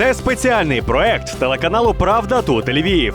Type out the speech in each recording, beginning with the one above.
Це спеціальний проект телеканалу Правда тут Львів.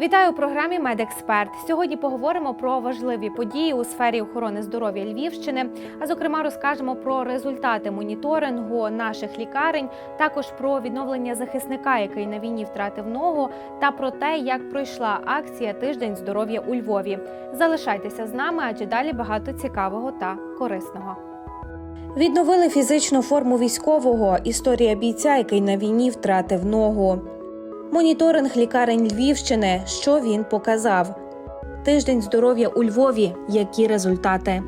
Вітаю у програмі Медексперт. Сьогодні поговоримо про важливі події у сфері охорони здоров'я Львівщини. А зокрема, розкажемо про результати моніторингу наших лікарень, також про відновлення захисника, який на війні втратив ногу, та про те, як пройшла акція Тиждень здоров'я у Львові. Залишайтеся з нами, адже далі багато цікавого та корисного. Відновили фізичну форму військового. Історія бійця, який на війні втратив ногу. Моніторинг лікарень Львівщини. Що він показав? Тиждень здоров'я у Львові. Які результати?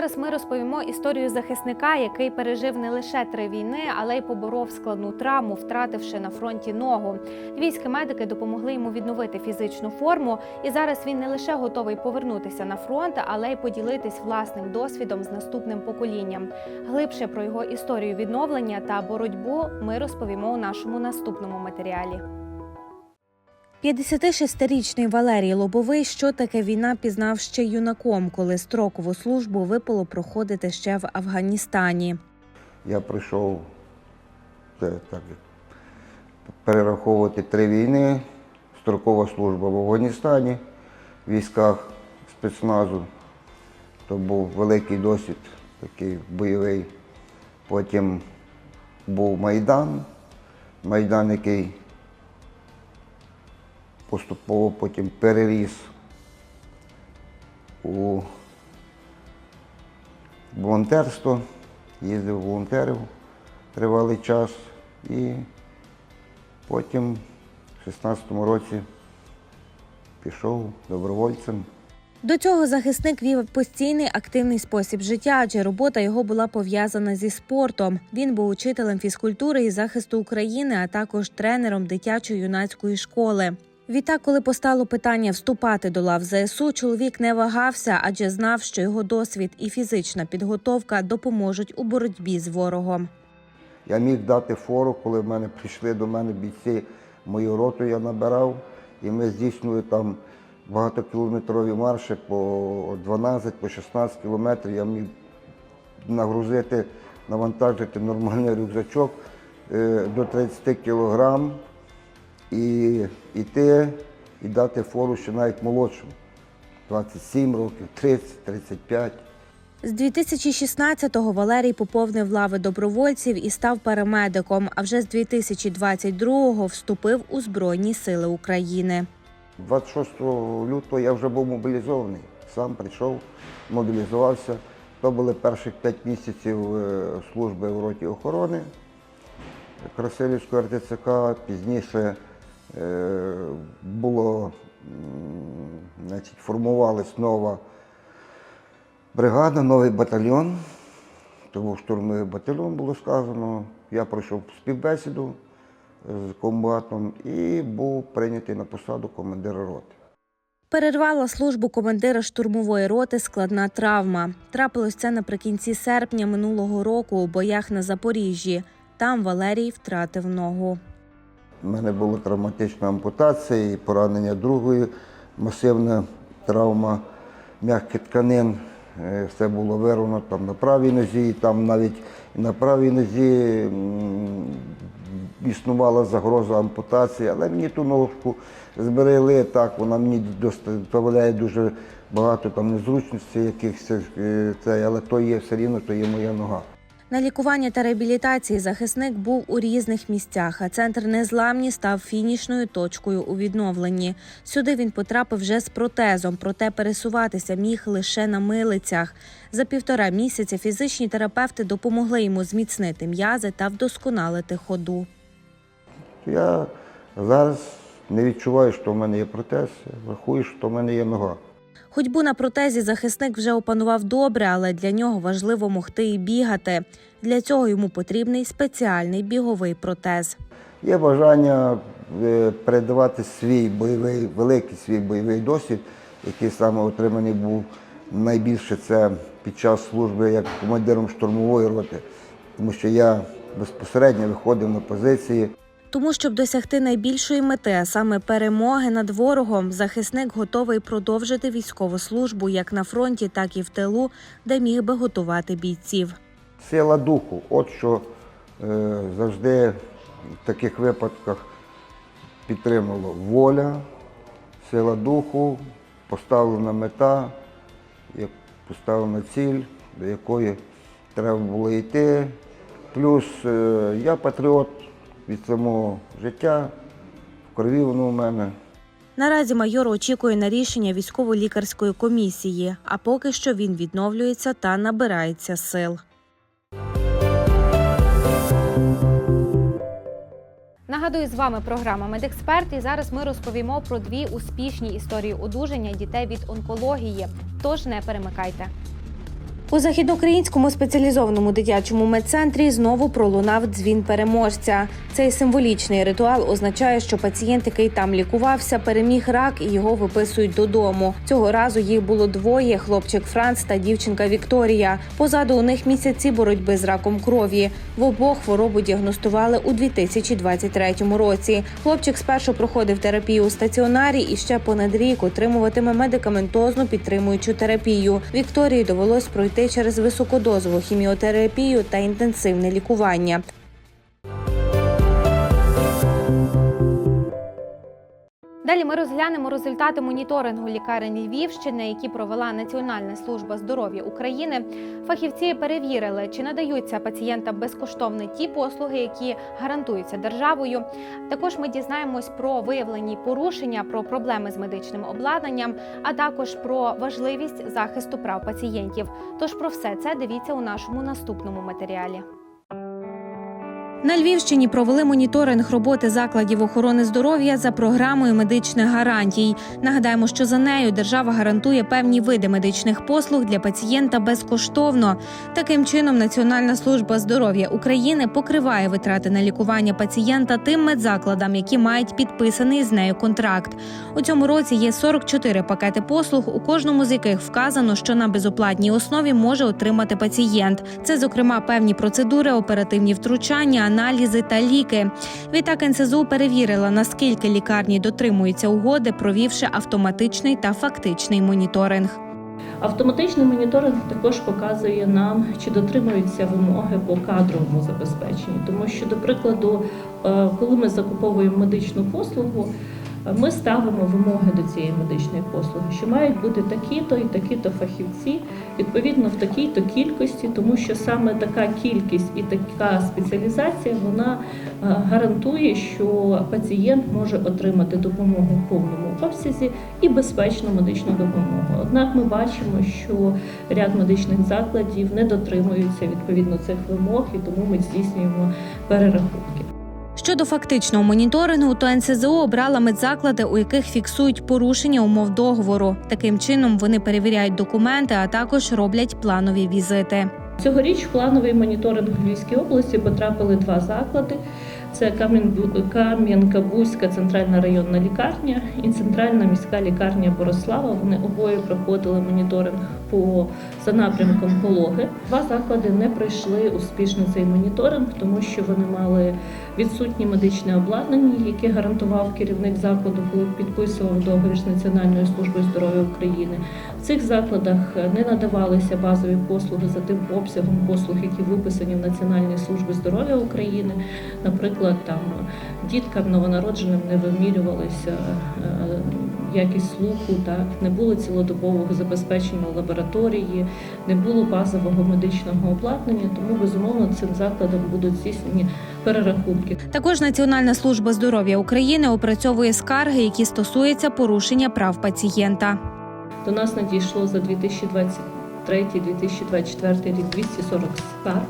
Зараз ми розповімо історію захисника, який пережив не лише три війни, але й поборов складну травму, втративши на фронті ногу. Львівські медики допомогли йому відновити фізичну форму, і зараз він не лише готовий повернутися на фронт, але й поділитись власним досвідом з наступним поколінням. Глибше про його історію відновлення та боротьбу ми розповімо у нашому наступному матеріалі. 56-річний Валерій Лобовий, що таке війна, пізнав ще юнаком, коли строкову службу випало проходити ще в Афганістані. Я прийшов це, так, перераховувати три війни, строкова служба в Афганістані, в військах спецназу. То був великий досвід, такий бойовий. Потім був Майдан, Майдан, який поступово потім переріс у волонтерство, їздив волонтерів тривалий час і потім в 16-му році пішов добровольцем. До цього захисник вів постійний активний спосіб життя, адже робота його була пов'язана зі спортом. Він був учителем фізкультури і захисту України, а також тренером дитячо-юнацької школи. Відтак, коли постало питання вступати до лав ЗСУ, чоловік не вагався, адже знав, що його досвід і фізична підготовка допоможуть у боротьбі з ворогом. Я міг дати фору, коли в мене прийшли до мене бійці, мою роту я набирав, і ми здійснювали там багатокілометрові марші по 12, по 16 кілометрів. Я міг нагрузити, навантажити нормальний рюкзачок е, до 30 кілограм і йти і дати фору ще навіть молодшим. 27 років, 30, 35. З 2016-го Валерій поповнив лави добровольців і став парамедиком. А вже з 2022-го вступив у Збройні Сили України. 26 лютого я вже був мобілізований. Сам прийшов, мобілізувався. То були перших 5 місяців е, служби в роті охорони Красилівської РТЦК. Пізніше було, значить, формувалась нова бригада, новий батальйон. То був штурмовий батальйон, було сказано. Я пройшов співбесіду з комбатом і був прийнятий на посаду командира роти. Перервала службу командира штурмової роти складна травма. Трапилось це наприкінці серпня минулого року у боях на Запоріжжі. Там Валерій втратив ногу. У мене була травматична ампутація і поранення другої, масивна травма м'яких тканин. Е, Все було вирвано там на правій нозі, і там навіть на правій нозі існувала загроза ампутації, але мені ту ножку зберегли так, вона мені доставляє дуже багато там незручностей якихось, е, але то є все рівно, то є моя нога. На лікування та реабілітації захисник був у різних місцях, а центр незламні став фінішною точкою у відновленні. Сюди він потрапив вже з протезом, проте пересуватися міг лише на милицях. За півтора місяця фізичні терапевти допомогли йому зміцнити м'язи та вдосконалити ходу. Я зараз не відчуваю, що в мене є протез, рахую, що в мене є нога. Ходьбу на протезі захисник вже опанував добре, але для нього важливо могти і бігати. Для цього йому потрібний спеціальний біговий протез. Є бажання е, передавати свій бойовий, великий свій бойовий досвід, який саме отриманий був найбільше це під час служби як командиром штурмової роти, тому що я безпосередньо виходив на позиції. Тому, щоб досягти найбільшої мети, а саме перемоги над ворогом, захисник готовий продовжити військову службу як на фронті, так і в тилу, де міг би готувати бійців. Сила духу, от що е, завжди в таких випадках підтримувало воля, сила духу, поставлена мета, поставлена ціль, до якої треба було йти. Плюс е, я патріот від самого життя, в крові воно у мене. Наразі майор очікує на рішення військово-лікарської комісії, а поки що він відновлюється та набирається сил. Нагадую, з вами програма Медексперт. І зараз ми розповімо про дві успішні історії одужання дітей від онкології. Тож не перемикайте. У західноукраїнському спеціалізованому дитячому медцентрі знову пролунав дзвін переможця. Цей символічний ритуал означає, що пацієнт, який там лікувався, переміг рак і його виписують додому. Цього разу їх було двоє: хлопчик Франц та дівчинка Вікторія. Позаду у них місяці боротьби з раком крові. В обох хворобу діагностували у 2023 році. Хлопчик спершу проходив терапію у стаціонарі і ще понад рік отримуватиме медикаментозну підтримуючу терапію. Вікторії довелось пройти через високодозову хіміотерапію та інтенсивне лікування. Далі ми розглянемо результати моніторингу лікарень Львівщини, які провела Національна служба здоров'я України. Фахівці перевірили, чи надаються пацієнтам безкоштовно ті послуги, які гарантуються державою. Також ми дізнаємось про виявлені порушення, про проблеми з медичним обладнанням, а також про важливість захисту прав пацієнтів. Тож про все це дивіться у нашому наступному матеріалі. На Львівщині провели моніторинг роботи закладів охорони здоров'я за програмою медичних гарантій. Нагадаємо, що за нею держава гарантує певні види медичних послуг для пацієнта безкоштовно. Таким чином, Національна служба здоров'я України покриває витрати на лікування пацієнта тим медзакладам, які мають підписаний з нею контракт. У цьому році є 44 пакети послуг, у кожному з яких вказано, що на безоплатній основі може отримати пацієнт. Це, зокрема, певні процедури, оперативні втручання, аналізи та ліки. Відтак НСЗУ перевірила, наскільки лікарні дотримуються угоди, провівши автоматичний та фактичний моніторинг. Автоматичний моніторинг також показує нам, чи дотримуються вимоги по кадровому забезпеченню, тому що, до прикладу, е, коли ми закуповуємо медичну послугу, ми ставимо вимоги до цієї медичної послуги, що мають бути такі-то і такі-то фахівці, відповідно в такій-то кількості, тому що саме така кількість і така спеціалізація вона е, гарантує, що пацієнт може отримати допомогу в повному обсязі і безпечну медичну допомогу. Однак ми бачимо, що ряд медичних закладів не дотримуються відповідно цих вимог, і тому ми здійснюємо перерахунки. Щодо фактичного моніторингу, то НСЗУ обрала медзаклади, у яких фіксують порушення умов договору. Таким чином вони перевіряють документи, а також роблять планові візити. Цьогоріч в плановий моніторинг в Львівській області потрапили два заклади. Це Кам'ян- Кам'янка-Бузька центральна районна лікарня і центральна міська лікарня Борислава. Вони обоє проходили моніторинг по за напрямком пологи. Два заклади не пройшли успішно цей моніторинг, тому що вони мали відсутнє медичне обладнання, яке гарантував керівник закладу, коли підписував договір з Національною службою здоров'я України. В цих закладах не надавалися базові послуги за тим обсягом послуг, які виписані в Національній службі здоров'я України. Наприклад, там діткам новонародженим не вимірювалися е, якість слуху, так не було цілодобового забезпечення лабораторії, не було базового медичного обладнання. Тому безумовно цим закладам будуть здійснені перерахунки. Також Національна служба здоров'я України опрацьовує скарги, які стосуються порушення прав пацієнта. До нас надійшло за 2023-2024 рік 240 скарг.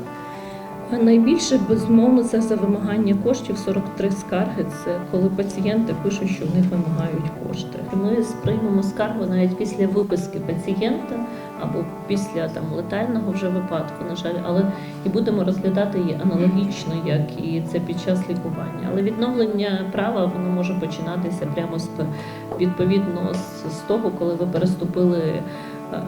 Найбільше безумовно це за вимагання коштів 43 скарги. Це коли пацієнти пишуть, що в них вимагають кошти. Ми сприймемо скаргу навіть після виписки пацієнта або після там летального вже випадку, на жаль, але і будемо розглядати її аналогічно, як і це під час лікування. Але відновлення права воно може починатися прямо з відповідно з, того, коли ви переступили е,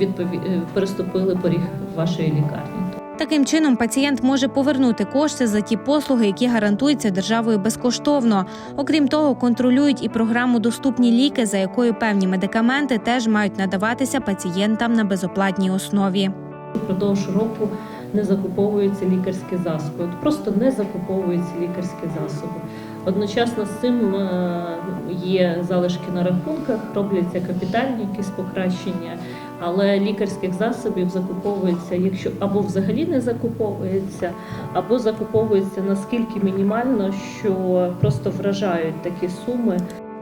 е, переступили поріг вашої лікарні. Таким чином, пацієнт може повернути кошти за ті послуги, які гарантуються державою безкоштовно. Окрім того, контролюють і програму Доступні ліки, за якою певні медикаменти теж мають надаватися пацієнтам на безоплатній основі. Впродовж року не закуповуються лікарські засоби. От просто не закуповуються лікарські засоби. Одночасно з цим е, є залишки на рахунках, робляться капітальні якісь покращення, але лікарських засобів закуповується, якщо або взагалі не закуповується, або закуповується наскільки мінімально, що просто вражають такі суми.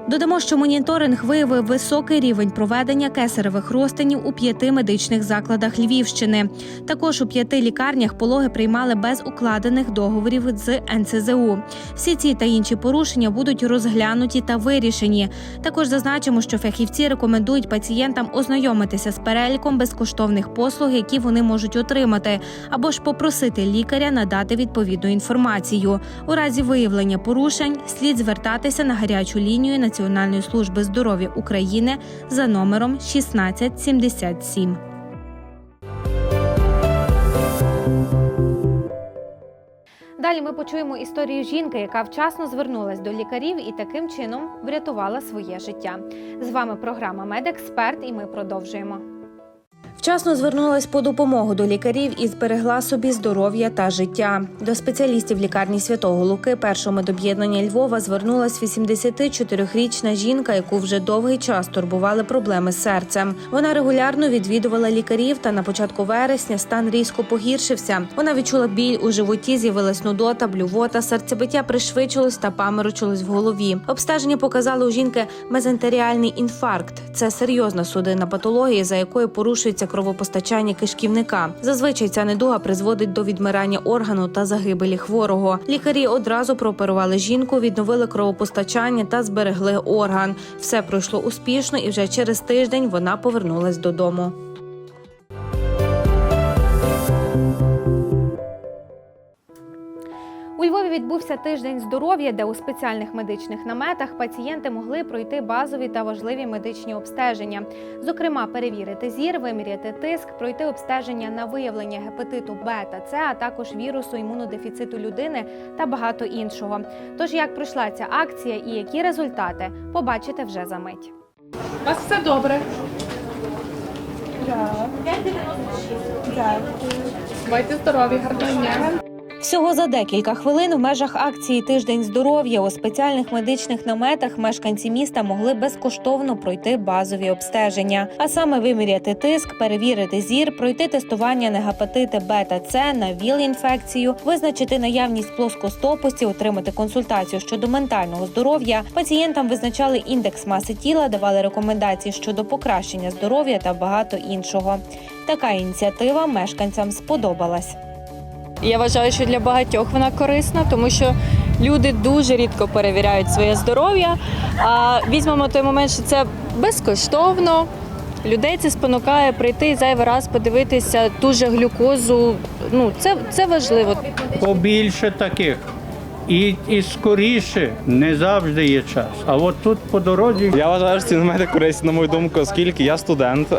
Додамо, що моніторинг виявив високий рівень проведення кесаревих розтинів у п'яти медичних закладах Львівщини. Також у п'яти лікарнях пологи приймали без укладених договорів з НСЗУ. Всі ці та інші порушення будуть розглянуті та вирішені. Також зазначимо, що фахівці рекомендують пацієнтам ознайомитися з переліком безкоштовних послуг, які вони можуть отримати, або ж попросити лікаря надати відповідну інформацію. У разі виявлення порушень слід звертатися на гарячу лінію Національної служби здоров'я України за номером 1677. Далі ми почуємо історію жінки, яка вчасно звернулась до лікарів і таким чином врятувала своє життя. З вами програма Медексперт, і ми продовжуємо. Вчасно звернулась по допомогу до лікарів і зберегла собі здоров'я та життя. До спеціалістів лікарні Святого Луки першого медоб'єднання Львова звернулась 84-річна жінка, яку вже довгий час турбували проблеми з серцем. Вона регулярно відвідувала лікарів, та на початку вересня стан різко погіршився. Вона відчула біль у животі, з'явилась нудота, блювота, серцебиття пришвидшилось та паморочилось в голові. Обстеження показали у жінки мезентеріальний інфаркт. Це серйозна судинна патологія, за якою порушується кровопостачання кишківника. Зазвичай ця недуга призводить до відмирання органу та загибелі хворого. Лікарі одразу прооперували жінку, відновили кровопостачання та зберегли орган. Все пройшло успішно, і вже через тиждень вона повернулась додому. Відбувся тиждень здоров'я, де у спеціальних медичних наметах пацієнти могли пройти базові та важливі медичні обстеження. Зокрема, перевірити зір, виміряти тиск, пройти обстеження на виявлення гепатиту Б та С, а також вірусу імунодефіциту людини та багато іншого. Тож, як пройшла ця акція і які результати, побачите вже за мить. У вас все добре. Дякую. Бувайте здорові, гарного дня. Всього за декілька хвилин в межах акції Тиждень здоров'я у спеціальних медичних наметах мешканці міста могли безкоштовно пройти базові обстеження, а саме виміряти тиск, перевірити зір, пройти тестування на гепатити Б та С, на ВІЛ-інфекцію, визначити наявність плоскостопості, отримати консультацію щодо ментального здоров'я. Пацієнтам визначали індекс маси тіла, давали рекомендації щодо покращення здоров'я та багато іншого. Така ініціатива мешканцям сподобалась. Я вважаю, що для багатьох вона корисна, тому що люди дуже рідко перевіряють своє здоров'я. А візьмемо той момент, що це безкоштовно. Людей це спонукає прийти і зайвий раз подивитися ту же глюкозу. Ну це, це важливо. побільше таких. І, і скоріше не завжди є час. А от тут по дорозі Я вважаю, що намети корисні, на мою думку, оскільки я студент,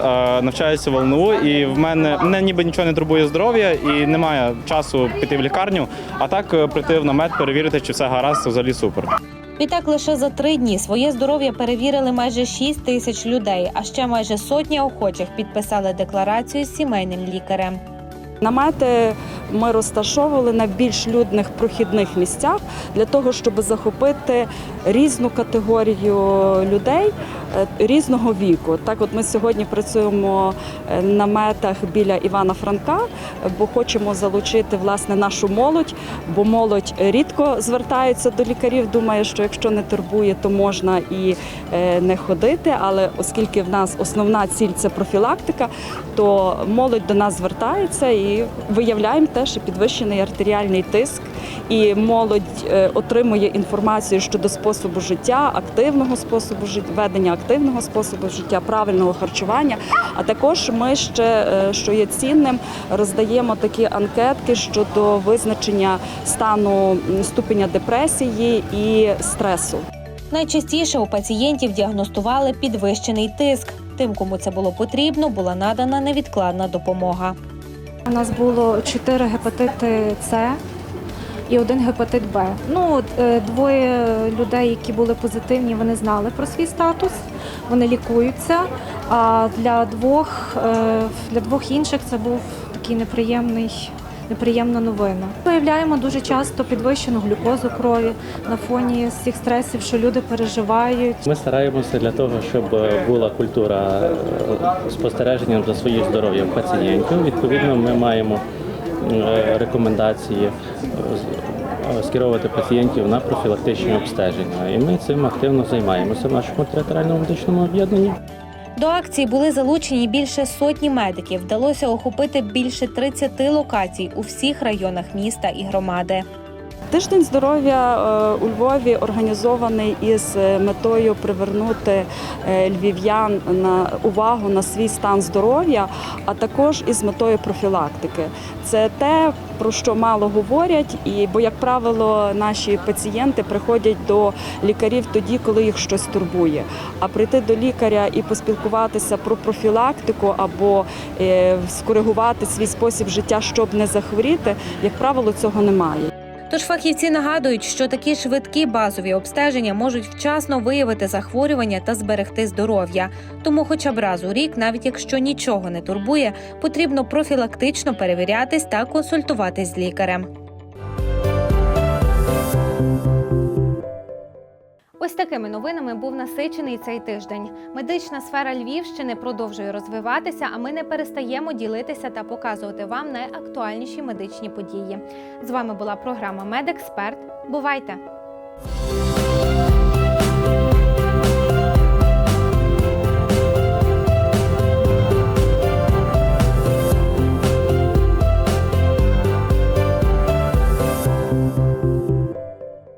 навчаюся в ЛНУ, і в мене мене ніби нічого не турбує здоров'я, і немає часу піти в лікарню. А так е, прийти в намет, перевірити, чи все гаразд, це взагалі супер. Відтак лише за три дні своє здоров'я перевірили майже 6 тисяч людей, а ще майже сотня охочих підписали декларацію з сімейним лікарем. Намети ми розташовували на більш людних прохідних місцях для того, щоб захопити різну категорію людей е, різного віку. Так, от ми сьогодні працюємо е, на наметах біля Івана Франка, бо хочемо залучити власне нашу молодь, бо молодь рідко звертається до лікарів. Думає, що якщо не турбує, то можна і е, не ходити. Але оскільки в нас основна ціль це профілактика, то молодь до нас звертається і виявляємо теж і підвищений артеріальний тиск. І молодь е, отримує інформацію щодо способу життя, активного способу життя, ведення активного способу життя, правильного харчування. А також ми ще, е, що є цінним, роздаємо такі анкетки щодо визначення стану ступеня депресії і стресу. Найчастіше у пацієнтів діагностували підвищений тиск. Тим, кому це було потрібно, була надана невідкладна допомога. У нас було чотири гепатити С і один гепатит Б. Ну, е, двоє людей, які були позитивні, вони знали про свій статус, вони лікуються. А для двох, е, для двох інших це був такий неприємний. Неприємна новина. Виявляємо дуже часто підвищену глюкозу крові на фоні всіх стресів, що люди переживають. Ми стараємося для того, щоб е, була культура е, спостереження за своїм здоров'ям пацієнтів. Відповідно, ми маємо е, рекомендації скеровувати пацієнтів на профілактичні обстеження. І ми цим активно займаємося в нашому територіальному медичному об'єднанні. До акції були залучені більше сотні медиків. Вдалося охопити більше 30 локацій у всіх районах міста і громади. Тиждень здоров'я е, у Львові організований із е, метою привернути е, львів'ян на увагу на свій стан здоров'я, а також із метою профілактики. Це те, про що мало говорять, і бо, як правило, наші пацієнти приходять до лікарів тоді, коли їх щось турбує. А прийти до лікаря і поспілкуватися про профілактику або скоригувати свій спосіб життя, щоб не захворіти, як правило, цього немає. Тож фахівці нагадують, що такі швидкі базові обстеження можуть вчасно виявити захворювання та зберегти здоров'я. Тому, хоча б раз у рік, навіть якщо нічого не турбує, потрібно профілактично перевірятись та консультуватись з лікарем. Ось такими новинами був насичений цей тиждень. Медична сфера Львівщини продовжує розвиватися, а ми не перестаємо ділитися та показувати вам найактуальніші медичні події. З вами була програма Медексперт. Бувайте!